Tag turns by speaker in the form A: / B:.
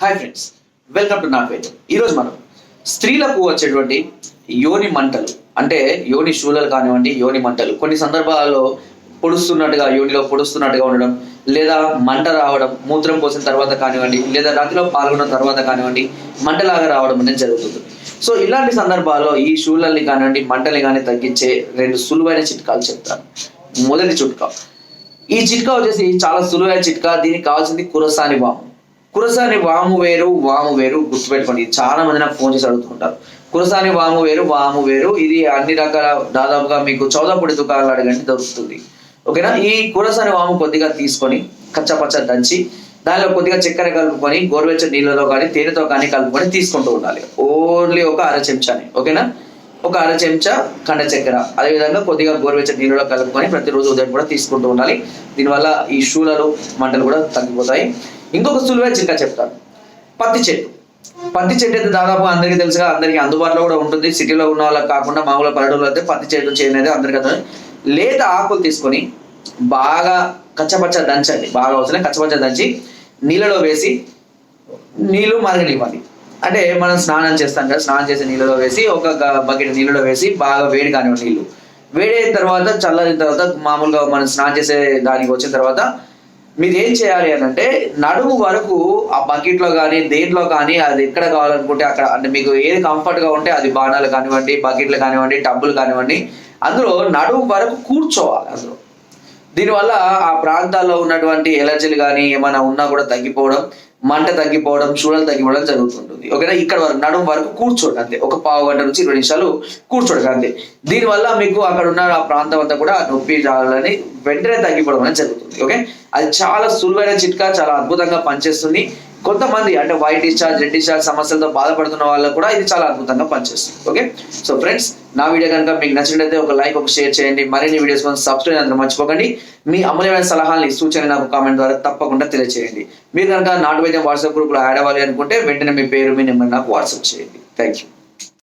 A: Hi friends welcome to నా page ఈరోజు మనం స్త్రీలకు వచ్చేటువంటి యోని మంటలు అంటే యోని శూలలు కానివ్వండి యోని మంటలు. కొన్ని సందర్భాలలో పొడుస్తున్నట్టుగా యోనిలో పొడుస్తున్నట్టుగా ఉండడం లేదా మంట రావడం మూత్రం పోసిన తర్వాత కానివ్వండి లేదా రాత్రిలో పాల్గొన్న తర్వాత కానివ్వండి మంటలాగా రావడం అనేది జరుగుతుంది. సో ఇలాంటి సందర్భాల్లో ఈ శూలల్ని కానివ్వండి మంటల్ని కానీ తగ్గించే రెండు సులువైన చిట్కాలు చెప్తాను. మొదటి చిట్కా. ఈ చిట్కా వచ్చేసి చాలా సులువైన చిట్కా దీనికి కావాల్సింది కురసాని వాము. కురసాని వాము వేరు వాము వేరు గుర్తుపెట్టుకోండి. చాలా మంది నాకు ఫోన్ చేసి అడుగుతుంటారు. కురసాని వాము వేరు వాము వేరు ఇది అన్ని రకాల దాదాపుగా మీకు చౌదపొడి దుకాణాలు అడగండి దొరుకుతుంది. ఓకేనా? ఈ కురసాని వాము కొద్దిగా తీసుకొని కచ్చపచ్చ దంచి దానిలో కొద్దిగా చక్కెర కలుపుకొని గోరువెచ్చని నీళ్ళలో కానీ తేనెతో కానీ కలుపుకొని తీసుకుంటూ ఉండాలి. ఓన్లీ ఒక అర చెంచాని. ఓకేనా? ఒక అర చెంచా కండ చక్కెర. అదేవిధంగా కొద్దిగా గోరువెచ్చని నీళ్ళలో కలుపుకొని ప్రతిరోజు ఉదయం కూడా తీసుకుంటూ ఉండాలి. దీనివల్ల ఈ షూలలో మంటలు కూడా తగ్గిపోతాయి. ఇంకొక సులువైన చిట్కా చెప్తాను. పత్తి చెట్టు. పత్తి చెట్టు అయితే దాదాపు అందరికీ తెలుసుగా అందరికీ అందుబాటులో కూడా ఉంటుంది. సిటీలో ఉన్న వాళ్ళకి కాకుండా మామూలుగా పల్లెటూరులో అయితే పత్తి చెట్టు చేయనేది అందరికీ అర్థం లేత ఆకులు తీసుకొని బాగా కచ్చపచ్చ దంచండి. బాగా అవసరం కచ్చపచ్చ దంచి నీళ్ళలో వేసి నీళ్ళు మరగనివ్వాలి అంటే మనం స్నానం చేస్తాం కదా స్నానం చేసే నీళ్ళలో వేసి ఒక బకెట్ నీళ్ళలో వేసి బాగా వేడి కానివ్వండి నీళ్ళు. వేడి అయిన తర్వాత చల్లారిన తర్వాత మామూలుగా మనం స్నానం చేసే దానికి వచ్చిన తర్వాత మీరు ఏం చేయాలి అని అంటే నడుము వరకు ఆ బకెట్లో కానీ దేంట్లో కానీ అది ఎక్కడ కావాలనుకుంటే అక్కడ అంటే మీకు ఏది కంఫర్ట్గా ఉంటే అది బాణాలు కానివ్వండి బకెట్లు కానివ్వండి టబ్బులు కానివ్వండి అందులో నడుము వరకు కూర్చోవాలి అందులో. దీనివల్ల ఆ ప్రాంతాల్లో ఉన్నటువంటి ఎలర్జీలు కానీ ఏమైనా ఉన్నా కూడా తగ్గిపోవడం మంట తగ్గిపోవడం చూడలు తగ్గిపోవడం జరుగుతుంటుంది. ఓకేనా? ఇక్కడ వరకు నడుము వరకు కూర్చోండి అంతే. ఒక పావు గంట నుంచి ఇరవై నిమిషాలు కూర్చోండి అంతే. దీనివల్ల మీకు అక్కడ ఉన్న ఆ ప్రాంతం అంతా కూడా నొప్పి జాలని వెంటనే తగ్గిపోవడం అనేది జరుగుతుంది. ఓకే? అది చాలా సులువైన చిట్కా చాలా అద్భుతంగా పనిచేస్తుంది. కొంతమంది అంటే వైట్ డిశ్చార్జ్ రెడ్ డిశ్చార్జ్ సమస్యలతో బాధపడుతున్న వాళ్ళకు కూడా ఇది చాలా అద్భుతంగా పనిచేస్తుంది. ఓకే సో ఫ్రెండ్స్ నా వీడియో కనుక మీకు నచ్చినట్లయితే ఒక లైక్ ఒక షేర్ చేయండి. మరిన్ని వీడియోస్ కోసం సబ్స్క్రైబ్ అందరూ మర్చిపోకండి. మీ అమూల్యమైన సలహాలని సూచనలు నాకు కామెంట్ ద్వారా తప్పకుండా తెలియజేయండి మీరు కనుక నాటు వైద్యం వాట్సాప్ గ్రూప్లో యాడ్ అవ్వాలి అనుకుంటే వెంటనే మీ పేరు మీ నెంబర్ నాకు వాట్సాప్ చేయండి. Thank you